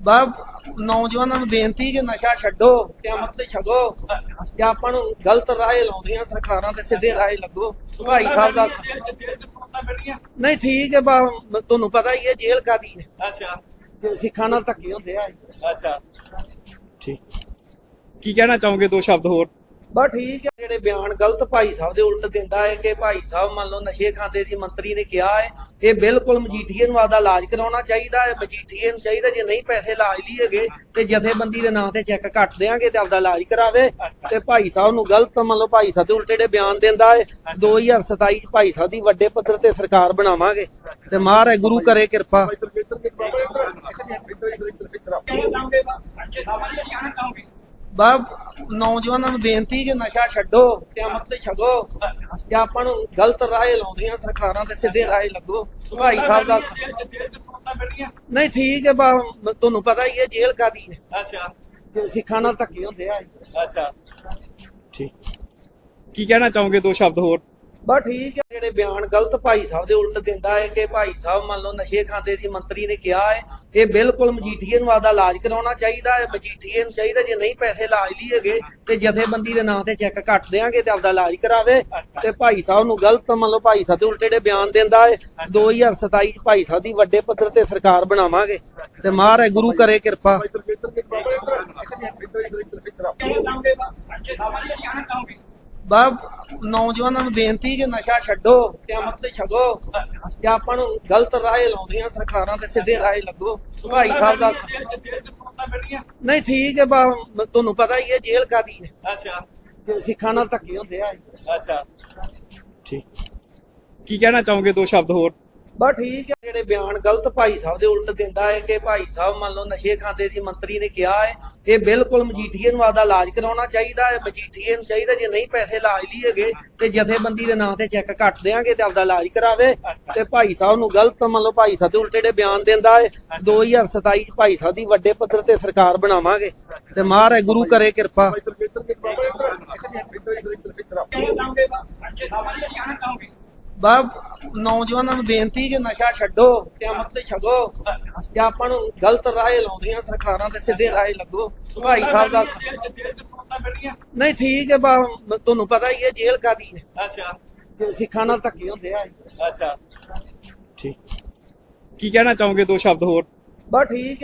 ਬਾ ਨੌਜਵਾਨਾਂ ਨੂੰ ਬੇਨਤੀ ਕਿ ਨਸ਼ਾ ਛੱਡੋ ਤੇ ਅੰਮ੍ਰਿਤ ਛਕੋ ਤੇ ਆਪਾਂ ਨੂੰ ਗਲਤ ਰਾਹ ਲਾਉਂਦੀਆਂ ਸਰਕਾਰਾਂ ਤੇ ਸਿੱਧੇ ਰਾਹ ਲੱਗੋ। ਭਾਈ ਸਾਹਿਬ ਦਾ ਨਹੀਂ ਠੀਕ ਹੈ ਬਾ ਤੁਹਾਨੂੰ ਪਤਾ ਹੀ ਹੈ ਜੇਲ੍ਹ ਕਾਦੀ ਹੈ। ਅੱਛਾ। ਤੇ ਸਿੱਖਾਂ ਨਾਲ ਧੱਕੇ ਹੁੰਦੇ ਆ। ਅੱਛਾ। ਠੀਕ। ਕੀ ਕਹਿਣਾ ਚਾਹੋਗੇ ਦੋ ਸ਼ਬਦ ਹੋਰ? ਬਾ ਠੀਕ ਹੈ ਜਿਹੜੇ ਬਿਆਨ ਗਲਤ ਭਾਈ ਸਾਹਿਬ ਦੇ ਉਲਟ ਦਿੰਦਾ ਹੈ ਕਿ ਭਾਈ ਸਾਹਿਬ ਮੰਨ ਲਓ ਨਸ਼ੇ ਖਾਂਦੇ ਸੀ ਮੰਤਰੀ ਨੇ ਕਿਹਾ ਹੈ ਇਹ ਬਿਲਕੁਲ ਮਜੀਠੀਏ ਨੂੰ ਆਦਾ ਇਲਾਜ ਕਰਾਉਣਾ ਚਾਹੀਦਾ ਹੈ ਮਜੀਠੀਏ ਨੂੰ ਚਾਹੀਦਾ, ਜੇ ਨਹੀਂ ਪੈਸੇ ਇਲਾਜ ਲਈ ਹੈਗੇ ਤੇ ਜਥੇਬੰਦੀ ਦੇ ਨਾਂ ਤੇ ਚੈੱਕ ਕੱਟ ਦੇਾਂਗੇ ਤੇ ਆਪਦਾ ਇਲਾਜ ਕਰਾਵੇ ਤੇ ਭਾਈ ਸਾਹਿਬ ਨੂੰ ਗਲਤ ਮੰਨ ਲਓ ਭਾਈ ਸਾਹਿਬ ਦੇ ਉਲਟੇ ਜਿਹੜੇ ਬਿਆਨ ਦਿੰਦਾ ਹੈ 2027 ਚ ਭਾਈ ਸਾਹਿਬ ਦੀ ਵੱਡੇ ਪੱਧਰ ਤੇ ਸਰਕਾਰ ਬਣਾਵਾਂਗੇ ਤੇ ਮਹਾਰਾਜ ਗੁਰੂ ਕਰੇ ਕਿਰਪਾ। ਬਾ ਨੌਜਵਾਨਾਂ ਨੂੰ ਬੇਨਤੀ ਕਿ ਨਸ਼ਾ ਛੱਡੋ ਤੇ ਅੰਮ੍ਰਿਤ ਛਕੋ ਤੇ ਆਪਾਂ ਨੂੰ ਗਲਤ ਰਾਹ ਲਾਉਂਦੀਆਂ ਸਰਕਾਰਾਂ ਤੇ ਸਿੱਧੇ ਰਾਹ ਲੱਗੋ। ਭਾਈ ਸਾਹਿਬ ਦਾ ਨਹੀਂ ਠੀਕ ਹੈ ਬਾ ਤੁਹਾਨੂੰ ਪਤਾ ਹੀ ਹੈ ਜੇਲ੍ਹ ਕਾਦੀ ਹੈ। ਅੱਛਾ। ਤੇ ਸਿੱਖਾਂ ਨਾਲ ਧੱਕੇ ਹੁੰਦੇ ਆ। ਅੱਛਾ। ਠੀਕ। ਕੀ ਕਹਿਣਾ ਚਾਹੋਗੇ ਦੋ ਸ਼ਬਦ ਹੋਰ? ਬਾ ਠੀਕ ਹੈ ਜਿਹੜੇ ਬਿਆਨ ਗਲਤ ਭਾਈ ਸਾਹਿਬ ਦੇ ਉਲਟ ਦਿੰਦਾ ਹੈ ਕਿ ਭਾਈ ਸਾਹਿਬ ਮੰਨ ਲਓ ਨਸ਼ੇ ਖਾਂਦੇ ਸੀ ਮੰਤਰੀ ਨੇ ਕਿਹਾ ਹੈ ਇਹ ਬਿਲਕੁਲ ਮਜੀਠੀਏ ਨੂੰ ਆਦਾ ਇਲਾਜ ਕਰਾਉਣਾ ਚਾਹੀਦਾ ਹੈ ਮਜੀਠੀਏ ਨੂੰ ਚਾਹੀਦਾ ਜੇ ਨਹੀਂ ਪੈਸੇ ਇਲਾਜ ਲਈ ਹੈਗੇ ਤੇ ਜਥੇਬੰਦੀ ਦੇ ਨਾਂ ਤੇ ਚੈੱਕ ਕੱਟ ਦੇਾਂਗੇ ਤੇ ਆਪਦਾ ਇਲਾਜ ਕਰਾਵੇ ਤੇ ਭਾਈ ਸਾਹਿਬ ਨੂੰ ਗਲਤ ਮੰਨ ਲਓ ਭਾਈ ਸਾਹਿਬ ਦੇ ਉਲਟੇ ਜਿਹੜੇ ਬਿਆਨ ਦਿੰਦਾ ਹੈ 2027 ਚ ਭਾਈ ਸਾਹਿਬ ਦੀ ਵੱਡੇ ਪੱਧਰ ਤੇ ਸਰਕਾਰ ਬਣਾਵਾਂਗੇ ਤੇ ਮਹਾਰਾਜ ਗੁਰੂ ਕਰੇ ਕਿਰਪਾ ਬਾ ਨੌਜਵਾਨਾਂ ਨੂੰ ਬੇਨਤੀ ਕਿ ਨਸ਼ਾ ਛੱਡੋ ਤੇ ਅੰਮ੍ਰਿਤ ਛਕੋ ਤੇ ਆਪਾਂ ਨੂੰ ਗਲਤ ਰਾਹ ਲਾਉਂਦੀਆਂ ਸਰਕਾਰਾਂ ਤੇ ਸਿੱਧੇ ਰਾਹ ਲੱਗੋ। ਭਾਈ ਸਾਹਿਬ ਦਾ ਨਹੀਂ ਠੀਕ ਹੈ ਬਾ ਤੁਹਾਨੂੰ ਪਤਾ ਹੀ ਹੈ ਜੇਲ੍ਹ ਕਾਦੀ ਹੈ। ਅੱਛਾ। ਤੇ ਸਿੱਖਾਂ ਨਾਲ ਧੱਕੇ ਹੁੰਦੇ ਆ। ਅੱਛਾ। ਠੀਕ। ਕੀ ਕਹਿਣਾ ਚਾਹੋਗੇ ਦੋ ਸ਼ਬਦ ਹੋਰ? ਬਾ ਠੀਕ ਹੈ ਜਿਹੜੇ ਬਿਆਨ ਗਲਤ ਭਾਈ ਸਾਹਿਬ ਦੇ ਉਲਟ ਦਿੰਦਾ ਹੈ ਕਿ ਭਾਈ ਸਾਹਿਬ ਮੰਨ ਲਓ ਨਸ਼ੇ ਖਾਂਦੇ ਸੀ ਮੰਤਰੀ ਨੇ ਕਿਹਾ ਹੈ ਇਹ ਬਿਲਕੁਲ ਮਜੀਠੀਏ ਨੂੰ ਆਦਾ ਇਲਾਜ ਕਰਾਉਣਾ ਚਾਹੀਦਾ ਹੈ ਮਜੀਠੀਏ ਨੂੰ ਚਾਹੀਦਾ ਜੇ ਨਹੀਂ ਪੈਸੇ ਇਲਾਜ ਲਈ ਹੈਗੇ ਤੇ ਜਥੇਬੰਦੀ ਦੇ ਨਾਂ ਤੇ ਚੈੱਕ ਕੱਟ ਦੇਾਂਗੇ ਤੇ ਆਪਦਾ ਇਲਾਜ ਕਰਾਵੇ ਤੇ ਭਾਈ ਸਾਹਿਬ ਨੂੰ ਗਲਤ ਮੰਨ ਲਓ ਭਾਈ ਸਾਹਿਬ ਦੇ ਉਲਟੇ ਜਿਹੜੇ ਬਿਆਨ ਦਿੰਦਾ ਹੈ 2027 ਚ ਭਾਈ ਸਾਹਿਬ ਦੀ ਵੱਡੇ ਪੱਧਰ ਤੇ ਸਰਕਾਰ ਬਣਾਵਾਂਗੇ ਤੇ ਮਹਾਰਾਜ ਗੁਰੂ ਕਰੇ ਕਿਰਪਾ ਬਾ ਨੌਜਵਾਨਾਂ ਨੂੰ ਬੇਨਤੀ ਕਿ ਨਸ਼ਾ ਛੱਡੋ ਤੇ ਅੰਮ੍ਰਿਤ ਛਕੋ ਤੇ ਆਪਾਂ ਨੂੰ ਗਲਤ ਰਾਹ ਲਾਉਂਦੀਆਂ ਸਰਕਾਰਾਂ ਤੇ ਸਿੱਧੇ ਰਾਹ ਲੱਗੋ। ਭਾਈ ਸਾਹਿਬ ਦਾ ਨਹੀਂ ਠੀਕ ਹੈ ਬਾ ਤੁਹਾਨੂੰ ਪਤਾ ਹੀ ਹੈ ਜੇਲ੍ਹ ਕਾਦੀ ਹੈ? ਅੱਛਾ। ਤੇ ਸਿੱਖਾਂ ਨਾਲ ਧੱਕੇ ਹੁੰਦੇ ਆ। ਅੱਛਾ। ਠੀਕ। ਕੀ ਕਹਿਣਾ ਚਾਹੋਗੇ ਦੋ ਸ਼ਬਦ ਹੋਰ? ਬਾ ਠੀਕ